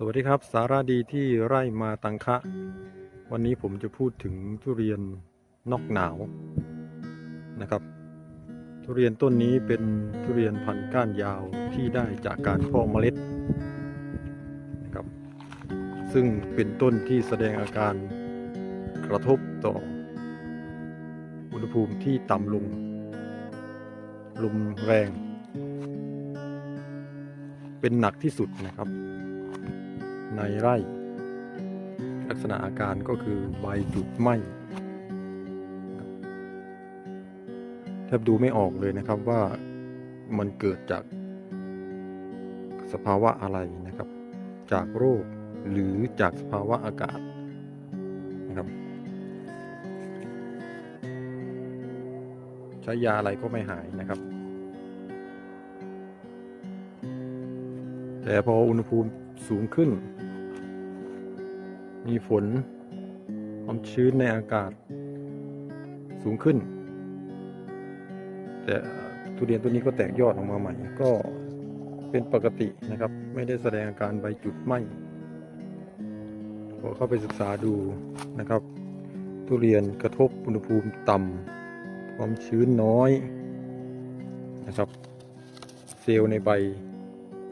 สวัสดีครับ สาระดีที่ไร่มาตังคะ วันนี้ผมจะพูดถึงทุเรียนนอกหนาวนะครับ ทุเรียนต้นนี้เป็นทุเรียนพันธุ์ก้านยาวที่ได้จากการเพาะเมล็ดนะครับ ซึ่งเป็นต้นที่แสดงอาการกระทบต่อ อุณหภูมิที่ต่ำลงลมแรง เป็นหนักที่สุดนะครับ ในไร่ ลักษณะอาการก็คือใบจุดไหม้แทบดูไม่ออกเลยนะครับว่ามันเกิดจากสภาวะอะไรนะครับ จากโรคหรือจากสภาวะอากาศนะครับ ใช้ยาอะไรก็ไม่หายนะครับ แต่พออุณหภูมิ สูงขึ้น มีฝนความชื้นในอากาศ สูงขึ้น แต่ทุเรียนตัวนี้ก็แตกยอดออกมาใหม่ ก็เป็นปกตินะครับ ไม่ได้แสดงอาการใบจุดไหม้พอเข้าไปศึกษาดูนะครับ ทุเรียนกระทบอุณหภูมิต่ำความชื้นน้อยนะครับ เซลล์ในใบ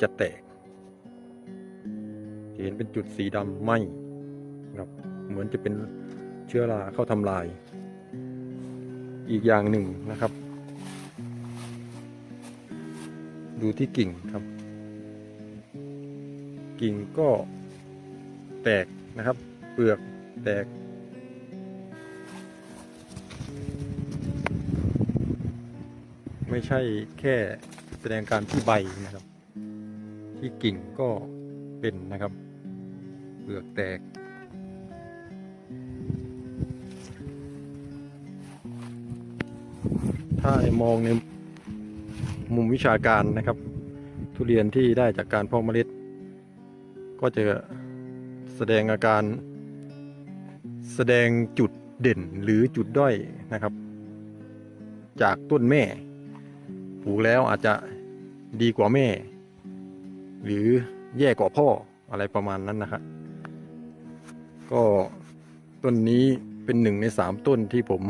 จะแตก เห็นเป็นจุดสีดำไหมครับเหมือนจะเป็นเชื้อราเข้าทำลาย อีกอย่างหนึ่งนะครับ ดูที่กิ่งครับ กิ่งก็แตกนะครับ เปลือกแตก ไม่ใช่แค่แสดงการที่ใบนะครับ ที่กิ่งก็เป็นนะครับ เปลือกแตก ถ้ามองในมุมวิชาการนะครับ ทุเรียนที่ได้จากการเพาะเมล็ด ก็จะแสดงอาการ แสดงจุดเด่นหรือจุดด้อยนะครับ จากต้นแม่ปลูกแล้วอาจจะดีกว่าแม่ หรือแย่กว่าพ่ออะไรประมาณนั้นนะครับ ก็ต้นนี้เป็นหนึ่งในสามต้นที่ผม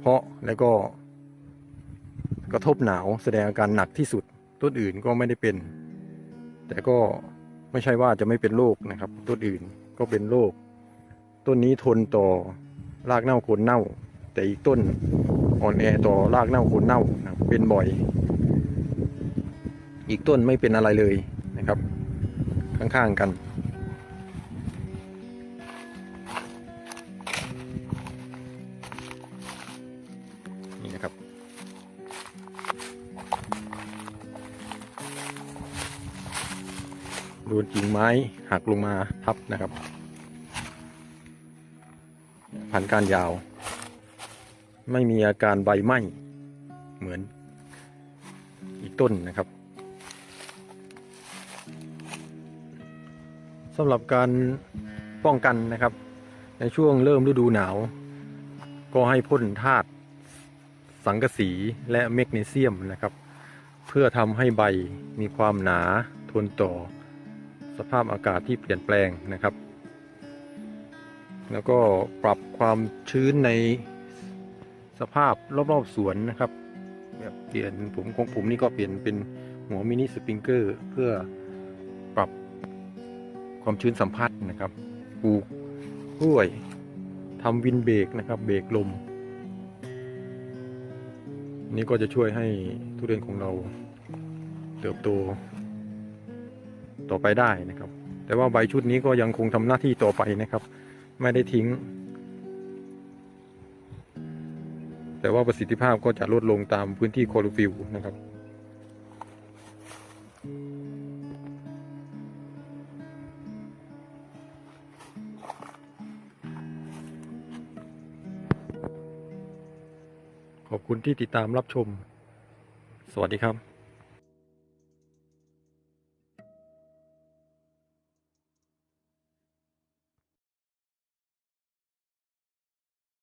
เพาะแล้วก็ กระทบหนาวแสดงอาการหนักที่สุด ต้นอื่นก็ไม่ได้เป็น แต่ก็ไม่ใช่ว่าจะไม่เป็นโรคนะครับ ต้นอื่นก็เป็นโรคต้นนี้ทนต่อรากเน่าโคนเน่า แต่อีกต้นอ่อนแอต่อรากเน่าโคนเน่านะเป็นบ่อย อีกต้นไม่เป็นอะไรเลยนะครับ ข้างๆกัน โดนกิ่งไม้หักลงมาทับนะครับ พันการยาว ไม่มีอาการใบไหม้เหมือนอีกต้นนะครับสำหรับการป้องกันนะครับ ในช่วงเริ่มฤดูหนาว ก็ให้พ่นธาตุสังกะสีและแมกนีเซียมนะครับ เพื่อทำให้ใบมีความหนาทนต่อ สภาพอากาศที่เปลี่ยนแปลงนะครับ แล้วก็ปรับความชื้นในสภาพรอบๆสวนนะครับแบบเปลี่ยนผมของผมนี่ก็เปลี่ยนเป็นหัวมินิสปริงเกอร์เพื่อปรับความชื้นสัมผัสนะครับปลูกกล้วยทำวินเบรกนะครับ เบรกลม นี่ก็จะช่วยให้ทุเรียนของเราเติบโต ต่อไปได้นะครับ แต่ว่าใบชุดนี้ก็ยังคงทำหน้าที่ต่อไปนะครับ ไม่ได้ทิ้ง แต่ว่าประสิทธิภาพก็จะลดลงตามพื้นที่โคโลฟิลนะครับขอบคุณที่ติดตามรับชม สวัสดีครับ